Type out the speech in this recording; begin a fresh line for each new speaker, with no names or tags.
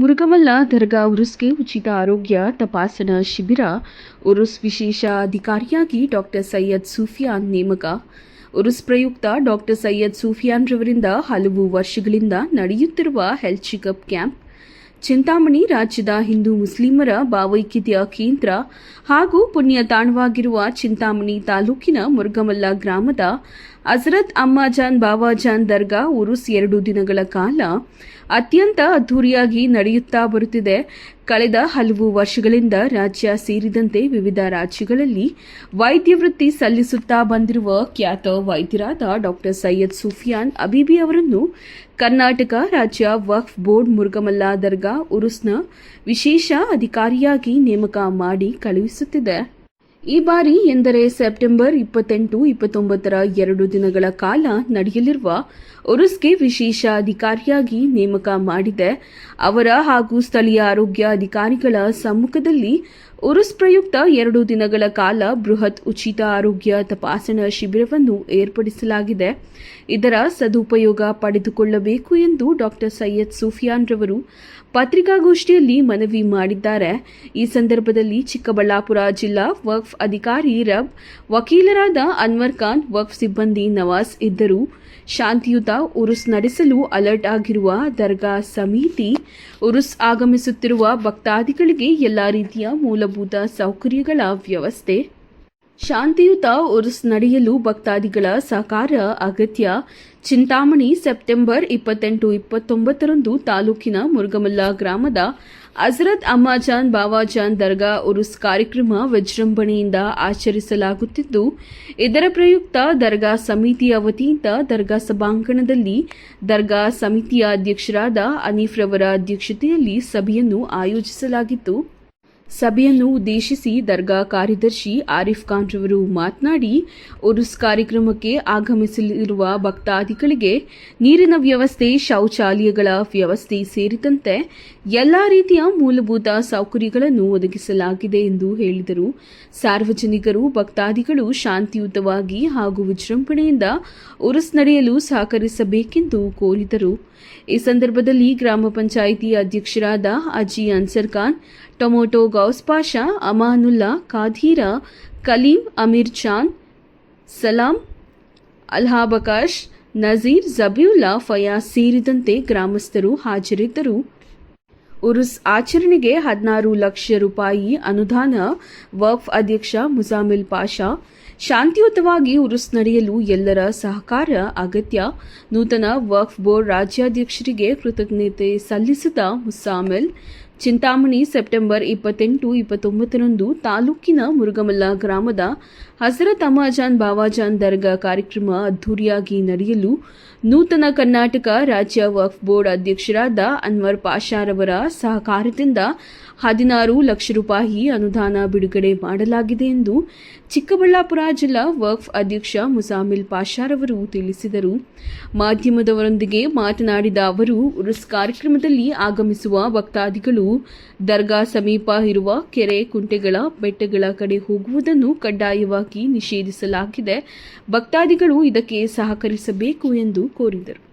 ಮುರುಗಮಲ್ಲ ದರ್ಗಾ ಉರುಸ್ಗೆ ಉಚಿತ ಆರೋಗ್ಯ ತಪಾಸಣಾ ಶಿಬಿರ. ಉರುಸ್ ವಿಶೇಷ ಅಧಿಕಾರಿಯಾಗಿ ಡಾಕ್ಟರ್ ಸೈಯದ್ ಸೂಫಿಯಾನ್ ನೇಮಕ. ಉರುಸ್ ಪ್ರಯುಕ್ತ ಡಾಕ್ಟರ್ ಸೈಯದ್ ಸೂಫಿಯಾನ್ ರವರಿಂದ ಹಲವು ವರ್ಷಗಳಿಂದ ನಡೆಯುತ್ತಿರುವ ಹೆಲ್ತ್ ಚೆಕಪ್ ಕ್ಯಾಂಪ್ ಚಿಂತಾಮಣಿ ರಾಜ್ಯದ ಹಿಂದೂ ಮುಸ್ಲಿಮರ ಭಾವೈಕ್ಯತೆಯ ಕೇಂದ್ರ ಹಾಗೂ ಪುಣ್ಯ ತಾಣವಾಗಿರುವ ಚಿಂತಾಮಣಿ ತಾಲೂಕಿನ ಮುರುಗಮಲ್ಲ ಗ್ರಾಮದ ಅಜರತ್ ಅಮ್ಮಾಜಾನ್ ಬಾವಾಜಾನ್ ದರ್ಗಾ ಉರುಸ್ ಎರಡು ದಿನಗಳ ಕಾಲ ಅತ್ಯಂತ ಅದ್ಧೂರಿಯಾಗಿ ನಡೆಯುತ್ತಾ ಬರುತ್ತಿದೆ. ಕಳೆದ ಹಲವು ವರ್ಷಗಳಿಂದ ರಾಜ್ಯ ಸೇರಿದಂತೆ ವಿವಿಧ ರಾಜ್ಯಗಳಲ್ಲಿ ವೈದ್ಯ ವೃತ್ತಿ ಸಲ್ಲಿಸುತ್ತಾ ಬಂದಿರುವ ಖ್ಯಾತ ವೈದ್ಯರಾದ ಡಾಕ್ಟರ್ ಸೈಯದ್ ಸುಫಿಯಾನ್ ಅಬೀಬಿ ಅವರನ್ನು ಕರ್ನಾಟಕ ರಾಜ್ಯ ವಕ್ಫ್ ಬೋರ್ಡ್ ಮುರುಗಮಲ್ಲ ದರ್ಗಾ, ಉರುಸ್ನ ವಿಶೇಷ ಅಧಿಕಾರಿಯಾಗಿ ನೇಮಕ ಮಾಡಿ ಕಳುಹಿಸುತ್ತಿದೆ. ಈ ಬಾರಿ ಎಂದರೆ ಸೆಪ್ಟೆಂಬರ್ ಇಪ್ಪತ್ತೆಂಟು, ಇಪ್ಪತ್ತೊಂಬತ್ತರ ಎರಡು ದಿನಗಳ ಕಾಲ ನಡೆಯಲಿರುವ ಉರುಸ್ಗೆ ವಿಶೇಷ ಅಧಿಕಾರಿಯಾಗಿ ನೇಮಕ ಮಾಡಿದೆ. ಅವರ ಹಾಗೂ ಸ್ಥಳೀಯ ಆರೋಗ್ಯ ಅಧಿಕಾರಿಗಳ ಸಮ್ಮುಖದಲ್ಲಿ ಉರುಸ್ ಪ್ರಯುಕ್ತ ಎರಡು ದಿನಗಳ ಕಾಲ ಬೃಹತ್ ಉಚಿತ ಆರೋಗ್ಯ ತಪಾಸಣಾ ಶಿಬಿರವನ್ನು ಏರ್ಪಡಿಸಲಾಗಿದೆ. ಇದರ ಸದುಪಯೋಗ ಪಡೆದುಕೊಳ್ಳಬೇಕು ಎಂದು ಡಾಕ್ಟರ್ ಸೈಯದ್ ಸುಫಿಯಾನ್ ರವರು ಪತ್ರಿಕಾಗೋಷ್ಠಿಯಲ್ಲಿ ಮನವಿ ಮಾಡಿದ್ದಾರೆ. ಈ ಸಂದರ್ಭದಲ್ಲಿ ಚಿಕ್ಕಬಳ್ಳಾಪುರ ಜಿಲ್ಲಾ ವಕ್ಫ್ ಅಧಿಕಾರಿ ರಬ್, ವಕೀಲರಾದ ಅನ್ವರ್ ಖಾನ್, ವಕ್ಫ್ ಸಿಬ್ಬಂದಿ ನವಾಜ್ ಇದ್ದರು. ಶಾಂತಿಯುತ ಉರುಸ್ ನಡೆಸಲು ಅಲರ್ಟ್ ಆಗಿರುವ ದರ್ಗಾ ಸಮಿತಿ, ಉರುಸ್ ಆಗಮಿಸುತ್ತಿರುವ ಭಕ್ತಾದಿಗಳಿಗೆ ಎಲ್ಲ ರೀತಿಯ ಮೂಲಭೂತ ಸೌಕರ್ಯಗಳ ವ್ಯವಸ್ಥೆ ಶಾಂತಿಯುತ ಉರುಸ್ ನಡೆಯಲು ಭಕ್ತಾದಿಗಳ ಸಹಕಾರ, ಅಗತ್ಯ. ಚಿಂತಾಮಣಿ, ಸೆಪ್ಟೆಂಬರ್ ಇಪ್ಪತ್ತೆಂಟು, ಇಪ್ಪತ್ತೊಂಬತ್ತರಂದು ತಾಲೂಕಿನ ಮುರುಗಮಲ್ಲ ಗ್ರಾಮದ ಅಜರತ್ ಅಮ್ಮಾಜಾನ್ ಬಾವಾಜಾನ್ ದರ್ಗಾ ಉರುಸ್ ಕಾರ್ಯಕ್ರಮ ವಿಜೃಂಭಣೆಯಿಂದ ಆಚರಿಸಲಾಗುತ್ತಿದ್ದು, ಇದರ ಪ್ರಯುಕ್ತ ದರ್ಗಾ ಸಮಿತಿಯ ವತಿಯಿಂದ ದರ್ಗಾ ಸಭಾಂಗಣದಲ್ಲಿ ದರ್ಗಾ ಸಮಿತಿಯ ಅಧ್ಯಕ್ಷರಾದ ಅನೀಫ್ ರವರ ಅಧ್ಯಕ್ಷತೆಯಲ್ಲಿ ಸಭೆಯನ್ನು ಆಯೋಜಿಸಲಾಗಿತ್ತು. ಸಭೆಯನ್ನು ಉದ್ದೇಶಿಸಿ ದರ್ಗಾ ಕಾರ್ಯದರ್ಶಿ ಆರಿಫ್ ಖಾನ್ ರವರು ಮಾತನಾಡಿ, ಉರುಸ್ ಕಾರ್ಯಕ್ರಮಕ್ಕೆ ಆಗಮಿಸಲಿರುವ ಭಕ್ತಾದಿಗಳಿಗೆ ನೀರಿನ ವ್ಯವಸ್ಥೆ, ಶೌಚಾಲಯಗಳ ವ್ಯವಸ್ಥೆ ಸೇರಿದಂತೆ ಎಲ್ಲಾ ರೀತಿಯ ಮೂಲಭೂತ ಸೌಕರ್ಯಗಳನ್ನು ಒದಗಿಸಲಾಗಿದೆ ಎಂದು ಹೇಳಿದರು. ಸಾರ್ವಜನಿಕರು, ಭಕ್ತಾದಿಗಳು ಶಾಂತಿಯುತವಾಗಿ ಹಾಗೂ ವಿಜೃಂಭಣೆಯಿಂದ ಉರುಸ್ ನಡೆಯಲು ಸಹಕರಿಸಬೇಕೆಂದು ಕೋರಿದರು. ಈ ಸಂದರ್ಭದಲ್ಲಿ ಗ್ರಾಮ ಪಂಚಾಯಿತಿ ಅಧ್ಯಕ್ಷರಾದ ಅಜಿ ಅನ್ಸರ್ ಖಾನ್ ಟೊಮೊಟೊ ಗೌಸ್ ಪಾಷಾ, ಅಮಾನುಲ್ಲಾ, ಖಾದೀರ, ಕಲೀಂ, ಅಮೀರ್ ಚಾನ್, ಸಲಾಂ, ಅಲ್ಹಾಬಕಾಶ್, ನಜೀರ್ ಜಬಿಯುಲ್ಲಾ ಫಯಾಜ್ ಸೇರಿದಂತೆ ಗ್ರಾಮಸ್ಥರು ಹಾಜರಿದ್ದರು. ಉರುಸ್ ಆಚರಣೆಗೆ ಹದಿನಾರು ಲಕ್ಷ ರೂಪಾಯಿ ಅನುದಾನ, ವಕ್ಫ್ ಅಧ್ಯಕ್ಷ ಮುಜಾಮಿಲ್ ಪಾಷಾ, ಶಾಂತಿಯುತವಾಗಿ ಉರುಸ್ ನಡೆಯಲು ಎಲ್ಲರ ಸಹಕಾರ, ಅಗತ್ಯ. ನೂತನ ವಕ್ಫ್ ಬೋರ್ಡ್ ರಾಜ್ಯಾಧ್ಯಕ್ಷರಿಗೆ ಕೃತಜ್ಞತೆ ಸಲ್ಲಿಸಿದ ಮುಸಾಮಿಲ್ ಚಿಂತಾಮಣಿ ಸೆಪ್ಟೆಂಬರ್ ಇಪ್ಪತ್ತೆಂಟು, ಇಪ್ಪತ್ತೊಂಬತ್ತರಂದು ತಾಲೂಕಿನ ಮುರುಗಮಲ್ಲ ಗ್ರಾಮದ ಹಸರತ್ ಅಮಾಜಾನ್ ಬಾವಾಜಾನ್ ದರ್ಗಾ ಕಾರ್ಯಕ್ರಮ ಅದ್ದೂರಿಯಾಗಿ ನಡೆಯಲು ನೂತನ ಕರ್ನಾಟಕ ರಾಜ್ಯ ವಕ್ಫ್ ಬೋರ್ಡ್ ಅಧ್ಯಕ್ಷರಾದ ಅನ್ವರ್ ಪಾಷಾರವರ ಸಹಕಾರದಿಂದ ಹದಿನಾರು ಲಕ್ಷ ರೂಪಾಯಿ ಅನುದಾನ ಬಿಡುಗಡೆ ಮಾಡಲಾಗಿದೆ ಎಂದು ಚಿಕ್ಕಬಳ್ಳಾಪುರ ಜಿಲ್ಲಾ ವಕ್ಫ್ ಅಧ್ಯಕ್ಷ ಮುಸಾಮಿಲ್ ಪಾಷಾರವರು ತಿಳಿಸಿದರು. ಮಾಧ್ಯಮದವರೊಂದಿಗೆ ಮಾತನಾಡಿದ ಅವರು ಉರುಸ್ ಕಾರ್ಯಕ್ರಮದಲ್ಲಿ ಆಗಮಿಸುವ ಭಕ್ತಾದಿಗಳು ದರ್ಗಾ ಸಮೀಪ ಇರುವ ಕೆರೆ ಕುಂಟೆಗಳ ಬೆಟ್ಟಗಳ ಕಡೆ ಹೋಗುವುದನ್ನು ಕಡ್ಡಾಯವಾಗಿ ನಿಷೇಧಿಸಲಾಗಿದೆ. ಭಕ್ತಾದಿಗಳು ಇದಕ್ಕೆ ಸಹಕರಿಸಬೇಕು ಎಂದು ಕೋರಿದರು.